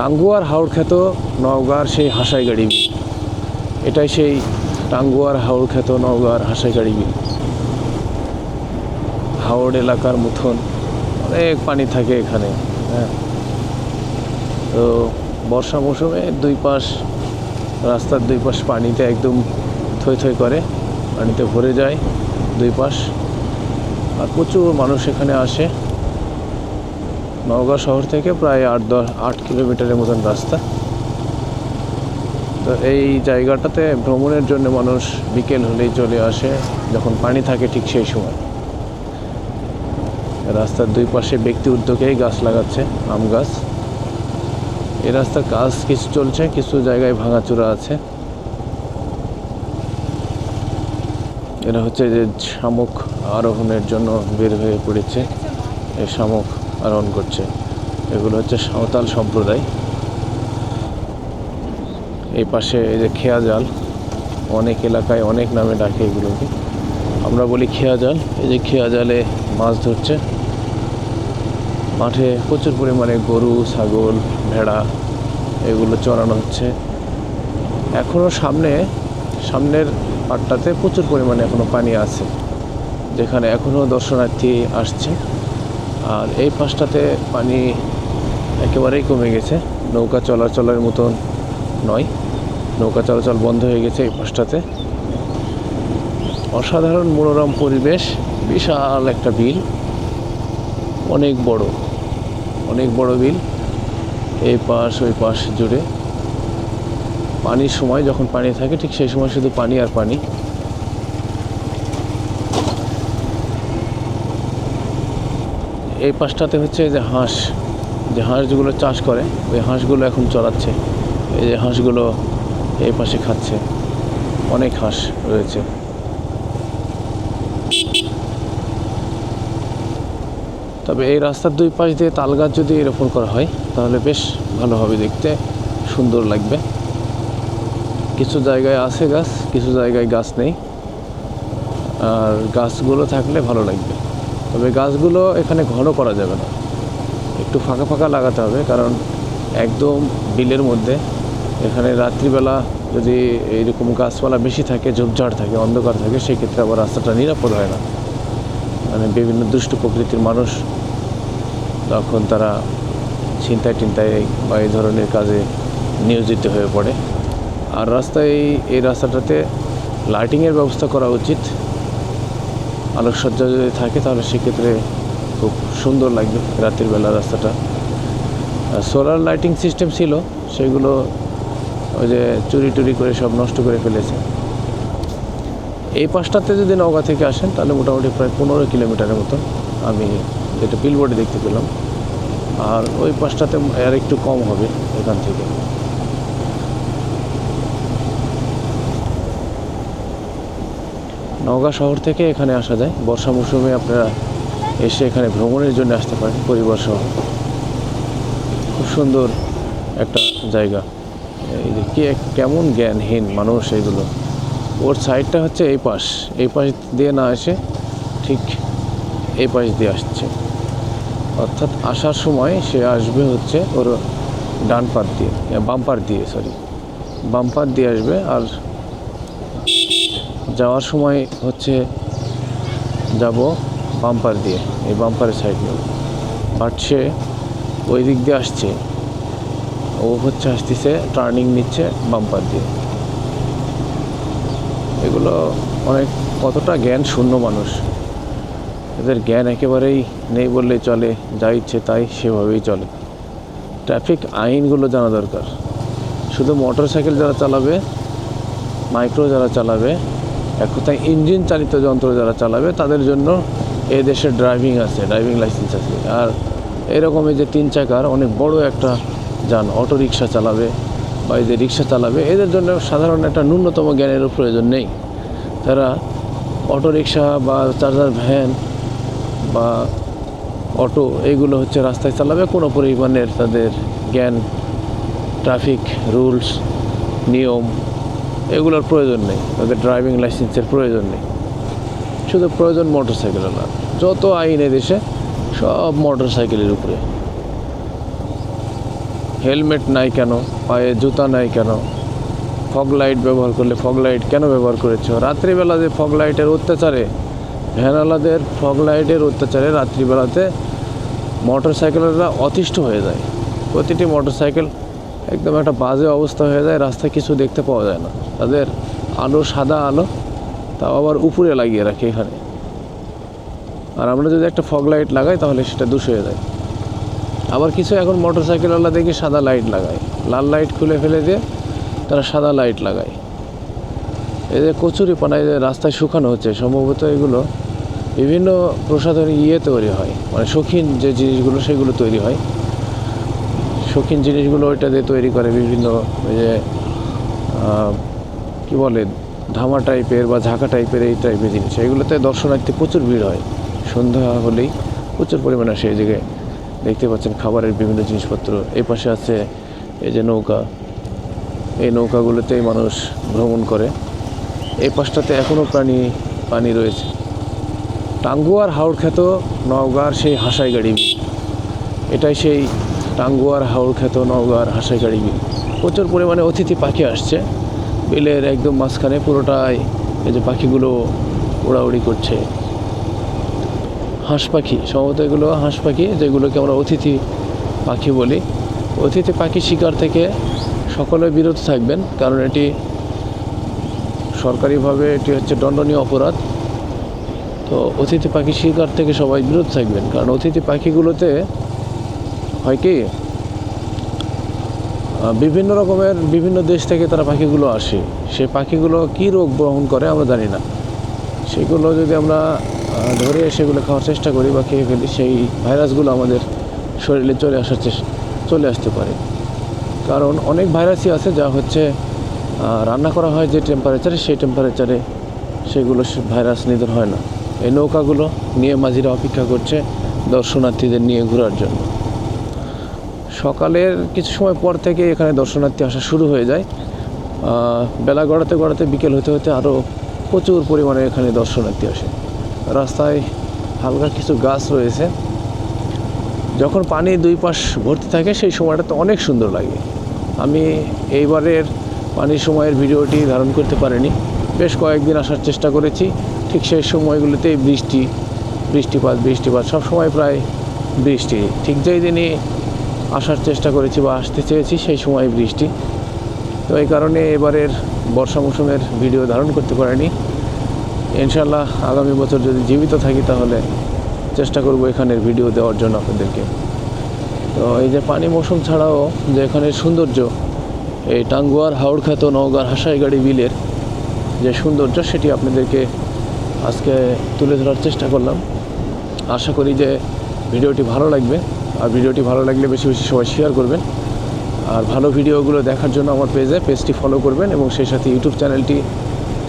টাঙ্গুয়ার হাওড় খ্যাত নওগাঁর সেই হাসাই গাড়ি বিল। এটাই সেই টাঙ্গুয়ার হাওড় খ্যাত নওগাঁর হাসাই গাড়ি বিল। হাওড় এলাকার মতন অনেক পানি থাকে এখানে হ্যাঁ। তো বর্ষা মৌসুমে দুই পাশ, রাস্তার দুই পাশ পানিতে একদম থই থই করে, পানিতে ভরে যায় দুই পাশ। আর প্রচুর মানুষ এখানে আসে। নওগাঁ শহর থেকে প্রায় আট দশ, আট কিলোমিটারের মতন রাস্তা। তো এই জায়গাটাতে ভ্রমণের জন্য মানুষ বিকেল হলেই চলে আসে, যখন পানি থাকে ঠিক সেই সময়। রাস্তার দুই পাশে ব্যক্তি উদ্যোগেই গাছ লাগাচ্ছে, আম গাছ। এই রাস্তার কাজ কিছু চলছে, কিছু জায়গায় ভাঙাচোরা আছে। এরা হচ্ছে যে শামুক আরোহণের জন্য বের হয়ে পড়েছে। এই শামুক আরোহণ করছে। এগুলো হচ্ছে সাঁওতাল সম্প্রদায়। এই পাশে এই যে খেয়া জাল অনেক এলাকায় অনেক নামে ডাকে এগুলোকে। আমরা বলি খেয়া জাল এই যে খেয়া জালে মাছ ধরছে। মাঠে প্রচুর পরিমাণে গরু, ছাগল, ভেড়া এগুলো চড়ানো হচ্ছে। এখনও সামনে, সামনের পাটটাতে প্রচুর পরিমাণে এখনও পানি আছে। যেখানে এখনও দর্শনার্থী আসছে। আর এই পাশটাতে পানি একেবারেই কমে গেছে। নৌকা চলাচলের মতন নয়। নৌকা চলাচল বন্ধ হয়ে গেছে এই পাশটাতে। অসাধারণ মনোরম পরিবেশ, বিশাল একটা বিল। অনেক বড় অনেক বড় বিল। এই পাশ, ওই পাশ জুড়ে। পানির সময় যখন পানি থাকে, ঠিক সেই সময় শুধু পানি আর পানি। এই পাশটাতে হচ্ছে যে হাঁস, যে হাঁসগুলো চাষ করে, ওই হাঁসগুলো এখন চড়াচ্ছে। এই যে হাঁসগুলো এই পাশে খাচ্ছে। অনেক হাঁস রয়েছে। তবে এই রাস্তার দুই পাশ দিয়ে তাল গাছ যদি রোপণ করা হয়, তাহলে বেশ ভালো হবে দেখতে, সুন্দর লাগবে। কিছু জায়গায় আছে গাছ, কিছু জায়গায় গাছ নেই। আর গাছগুলো থাকলে ভালো লাগবে। তবে গাছগুলো এখানে ঘন করা যাবে না। একটু ফাঁকা ফাঁকা লাগাতে হবে, কারণ একদম বিলের মধ্যে এখানে রাত্রিবেলা যদি এইরকম গাছপালা বেশি থাকে, ঝোপঝাড় থাকে, অন্ধকার থাকে, সেক্ষেত্রে আবার রাস্তাটা নিরাপদ হয় না। মানে বিভিন্ন দুষ্ট প্রকৃতির মানুষ তখন তারা ছিনতাই টিনতাই বা এই ধরনের কাজে নিয়োজিত হয়ে পড়ে। আর রাস্তায় এই রাস্তাটাতে লাইটিংয়ের ব্যবস্থা করা উচিত। আলোকসজ্জা যদি থাকে, তাহলে সেক্ষেত্রে খুব সুন্দর লাগবে রাতের বেলা রাস্তাটা। সোলার লাইটিং সিস্টেম ছিল, সেগুলো ওই যে চুরি টুরি করে সব নষ্ট করে ফেলেছে। এই পাশটাতে যদি নওগাঁ থেকে আসেন, তাহলে মোটামুটি প্রায় পনেরো কিলোমিটারের মতো আমি যেটা বিলবোর্ডে দেখতে পেলাম। আর ওই পাশটাতে আর একটু কম হবে এখান থেকে। নওগাঁ শহর থেকে এখানে আসা যায়। বর্ষা মৌসুমে আপনারা এসে এখানে ভ্রমণের জন্য আসতে পারেন, পরিবার সহ। খুব সুন্দর একটা জায়গা। এই যে কে, কেমন জ্ঞানহীন মানুষ এগুলো। ওর সাইডটা হচ্ছে এই পাশ। এই পাশ দিয়ে না এসে ঠিক এই পাশ দিয়ে আসছে। অর্থাৎ আসার সময় সে আসবে হচ্ছে ওর ডান পার দিয়ে বাম্পার দিয়ে সরি বাম্পার দিয়ে আসবে আর যাওয়ার সময় হচ্ছে যাব বাম্পার দিয়ে, এই বাম্পারের সাইড নেব বাট সে ওই দিক দিয়ে আসছে। ও হচ্ছে আসতেছে টার্নিং নিচ্ছে বাম্পার দিয়ে। এগুলো অনেক, কতটা জ্ঞান শূন্য মানুষ। এদের জ্ঞান একেবারেই নেই বললে চলে, যা ইচ্ছে তাই সেভাবেই চলে। ট্রাফিক আইনগুলো জানা দরকার। শুধু মোটর সাইকেল যারা চালাবে মাইক্রো যারা চালাবে এক কথায় ইঞ্জিন চালিত যন্ত্র যারা চালাবে, তাদের জন্য এ দেশে ড্রাইভিং আছে ড্রাইভিং লাইসেন্স আছে। আর এরকম এই যে তিন চাকার অনেক বড় একটা যান অটো রিক্সা চালাবে বা এই যে রিক্সা চালাবে, এদের জন্য সাধারণ একটা ন্যূনতম জ্ঞানেরও প্রয়োজন নেই। তারা অটো রিক্সা বা চার্জার ভ্যান বা অটো এগুলো হচ্ছে রাস্তায় চালাবে, কোনো পরিমাণের তাদের জ্ঞান ট্রাফিক রুলস নিয়ম এগুলোর প্রয়োজন নেই। তাদের ড্রাইভিং লাইসেন্সের প্রয়োজন নেই। শুধু প্রয়োজন মোটর সাইকেলের না, যত আইন দেশে সব মোটর সাইকেলের উপরে। হেলমেট নাই কেন? পায়ে জুতা নাই কেন? ফগ লাইট ব্যবহার করলে ফগ লাইট কেন ব্যবহার করেছ? রাত্রিবেলা যে ফগ লাইটের অত্যাচারে, ভ্যানওয়ালাদের ফগ লাইটের অত্যাচারে রাত্রিবেলাতে মোটর সাইকেলরা অতিষ্ঠ হয়ে যায়। প্রতিটি মোটর সাইকেল একদম একটা বাজে অবস্থা হয়ে যায়, রাস্তায় কিছু দেখতে পাওয়া যায় না। তাদের আলো, সাদা আলো, তাও আবার উপরে লাগিয়ে রাখে এখানে। আর আমরা যদি একটা ফগ লাইট লাগাই, তাহলে সেটা দুষ হয়ে যায়। আবার কিছু এখন মোটর সাইকেলওয়ালা দেখি সাদা লাইট লাগায়। লাল লাইট খুলে ফেলে দিয়ে তারা সাদা লাইট লাগায়। এই যে কচুরি পানায় যে রাস্তায় শুকানো হচ্ছে, সম্ভবত এগুলো বিভিন্ন প্রসাধনী ইয়ে তৈরি হয়। মানে শৌখিন যে জিনিসগুলো, সেগুলো তৈরি হয়। শৌখিন জিনিসগুলো ওইটা দিয়ে তৈরি করে বিভিন্ন ওই যে কি বলে, ধামা টাইপের বা ঝাঁকা টাইপের এই টাইপের জিনিস। এগুলোতে দর্শনার্থী প্রচুর ভিড় হয়। সন্ধ্যা হলেই প্রচুর পরিমাণে সেই জায়গায় দেখতে পাচ্ছেন খাবারের বিভিন্ন জিনিসপত্র। এই পাশে আছে এই যে নৌকা। এই নৌকাগুলোতেই মানুষ ভ্রমণ করে। এই পাশটাতে এখনও প্রাণী পানি রয়েছে। টাঙ্গুয়ার হাওড় খ্যাত নওগাঁর সেই হাসাই গাড়ি এটাই সেই টাঙ্গুয়ার হাওড় খ্যাত নওগাঁর হাসাইগাড়ি বিল প্রচুর পরিমাণে অতিথি পাখি আসছে। বিলের একদম মাঝখানে পুরোটাই এই যে পাখিগুলো উড়াউড়ি করছে। হাঁস পাখি, সম্ভবত এগুলো হাঁস পাখি যেগুলোকে আমরা অতিথি পাখি বলি। অতিথি পাখি শিকার থেকে সকলে বিরত থাকবেন, কারণ এটি সরকারিভাবে এটি হচ্ছে দণ্ডনীয় অপরাধ। তো অতিথি পাখি শিকার থেকে সবাই বিরত থাকবেন, কারণ অতিথি পাখিগুলোতে হয় কি বিভিন্ন রকমের বিভিন্ন দেশ থেকে তারা পাখিগুলো আসে। সেই পাখিগুলো কী রোগ বহন করে আমরা জানি না। সেগুলো যদি আমরা ধরে সেগুলো খাওয়ার চেষ্টা করি বা খেয়ে ফেলি, সেই ভাইরাসগুলো আমাদের শরীরে চলে আসার চেষ্টা চলে আসতে পারে। কারণ অনেক ভাইরাসই আছে যা হচ্ছে রান্না করা হয় যে টেম্পারেচারে সেই টেম্পারেচারে সেগুলো ভাইরাস নিধন হয় না। এই নৌকাগুলো নিয়ে মাঝিরা অপেক্ষা করছে দর্শনার্থীদের নিয়ে ঘোরার জন্য। সকালের কিছু সময় পর থেকে এখানে দর্শনার্থী আসা শুরু হয়ে যায়। বেলা গড়াতে গড়াতে বিকেল হতে হতে আরও প্রচুর পরিমাণে এখানে দর্শনার্থী আসে। রাস্তায় হালকা কিছু গাছ রয়েছে। যখন পানি দুই পাশ ভর্তি থাকে, সেই সময়টা তো অনেক সুন্দর লাগে। আমি এইবারের পানির সময়ের ভিডিওটি ধারণ করতে পারিনি। বেশ কয়েকদিন আসার চেষ্টা করেছি। ঠিক সেই সময়গুলোতেই বৃষ্টি, বৃষ্টিপাত বৃষ্টিপাত সব সময় প্রায় বৃষ্টি। ঠিক যেই দিনই আসার চেষ্টা করেছি বা আসতে চেয়েছি, সেই সময় বৃষ্টি। তো এই কারণে এবারের বর্ষা মৌসুমের ভিডিও ধারণ করতে পারিনি। ইনশাল্লাহ আগামী বছর যদি জীবিত থাকি তাহলে চেষ্টা করব এখানের ভিডিও দেওয়ার জন্য আপনাদেরকে। তো এই যে পানি মৌসুম ছাড়াও যে এখানের সৌন্দর্য, এই টাঙ্গুয়ার হাওড় খ্যাত নওগাঁর হাসাইগাড়ি বিলের যে সৌন্দর্য, সেটি আপনাদেরকে আজকে তুলে ধরার চেষ্টা করলাম। আশা করি যে ভিডিওটি ভালো লাগবে। আর ভিডিওটি ভালো লাগলে বেশি বেশি সবাই শেয়ার করবেন। আর ভালো ভিডিওগুলো দেখার জন্য আমার পেজে পেজটি ফলো করবেন এবং সেই সাথে ইউটিউব চ্যানেলটি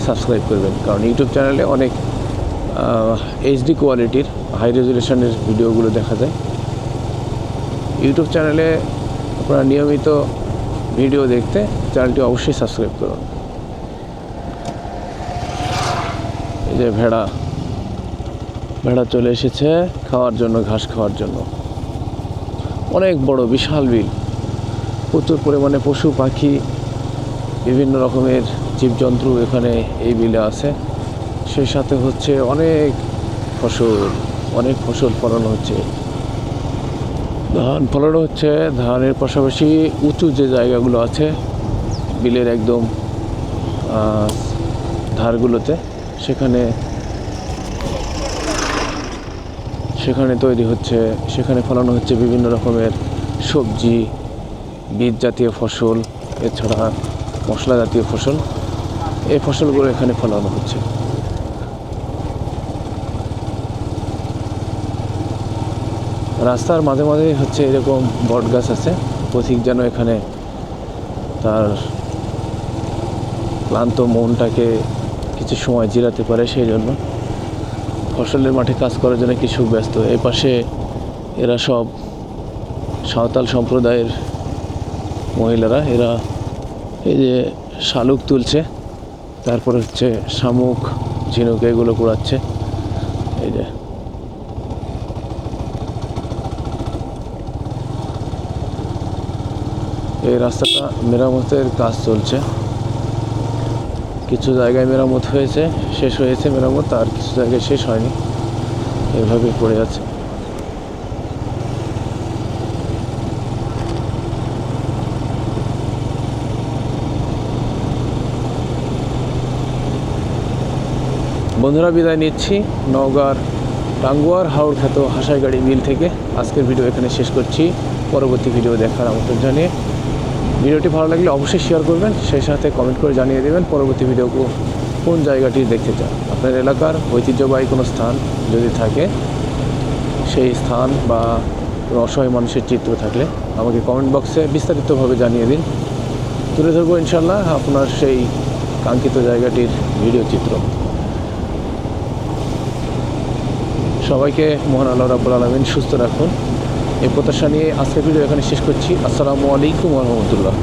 সাবস্ক্রাইব করবেন। কারণ ইউটিউব চ্যানেলে অনেক এইচডি কোয়ালিটির হাই রেজুলেশনের ভিডিওগুলো দেখা যায়। ইউটিউব চ্যানেলে আপনারা নিয়মিত ভিডিও দেখতে চ্যানেলটি অবশ্যই সাবস্ক্রাইব করুন। এই যে ভেড়া ভেড়া চলে এসেছে, খাওয়ার জন্য, ঘাস খাওয়ার জন্য। অনেক বড়, বিশাল বিল। প্রচুর পরিমাণে পশু, পাখি, বিভিন্ন রকমের জীবজন্তু এখানে এই বিলে আছে। সেই সাথে হচ্ছে অনেক ফসল অনেক ফসল ফলানো হচ্ছে। ধান ফলানো হচ্ছে, ধানের পাশাপাশি উঁচু যে জায়গাগুলো আছে, বিলের একদম ধারগুলোতে, সেখানে সেখানে তৈরি হচ্ছে, সেখানে ফলানো হচ্ছে বিভিন্ন রকমের সবজি, বীজ জাতীয় ফসল, এছাড়া মশলা জাতীয় ফসল। এই ফসলগুলো এখানে ফলানো হচ্ছে। রাস্তার মাঝে মাঝে হচ্ছে এরকম বট গাছ আছে, পথিক যেন এখানে তার ক্লান্ত মনটাকে কিছু সময় জিরাতে পারে সেই জন্য। ফসলের মাঠে কাজ করার জন্য কৃষক ব্যস্ত। এই পাশে এরা সব সাঁওতাল সম্প্রদায়ের মহিলারা, এরা এই যে শালুক তুলছে, তারপর হচ্ছে শামুক, ঝিনুক এগুলো কুড়াচ্ছে। এই যে। এই রাস্তাটা মেরামতের কাজ চলছে। কিছু জায়গায় মেরামত হয়েছে, শেষ হয়েছে মেরামত, আর কিছু জায়গায় শেষ হয়নি। এভাবে পড়ে আছে। বন্ধুরা, বিদায় নিচ্ছি। নওগাঁর টাঙ্গুয়ার হাওড় খ্যাত হাসাইগাড়ি মিল থেকে আজকের ভিডিও এখানে শেষ করছি। পরবর্তী ভিডিও দেখার আমন্ত্রণ জানিয়ে ভিডিওটি ভালো লাগলে অবশ্যই শেয়ার করবেন, সেই সাথে কমেন্ট করে জানিয়ে দেবেন পরবর্তী ভিডিও কোন জায়গাটি দেখতে চান। আপনার এলাকার ঐতিহ্যবাহী কোনো স্থান যদি থাকে, সেই স্থান বা অসহায় মানুষের চিত্র থাকলে আমাকে কমেন্ট বক্সে বিস্তারিতভাবে জানিয়ে দিন। তুলে ধরবো ইনশাল্লাহ আপনার সেই কাঙ্ক্ষিত জায়গাটির ভিডিও চিত্র। সবাইকে মোহন আল্লাহ রাবুল আলমিন সুস্থ রাখুন। এই প্রত্যাশা নিয়ে আজকের ভিডিও এখানে শেষ করছি। আসসালামু আলাইকুম রহমতুল্লাহ।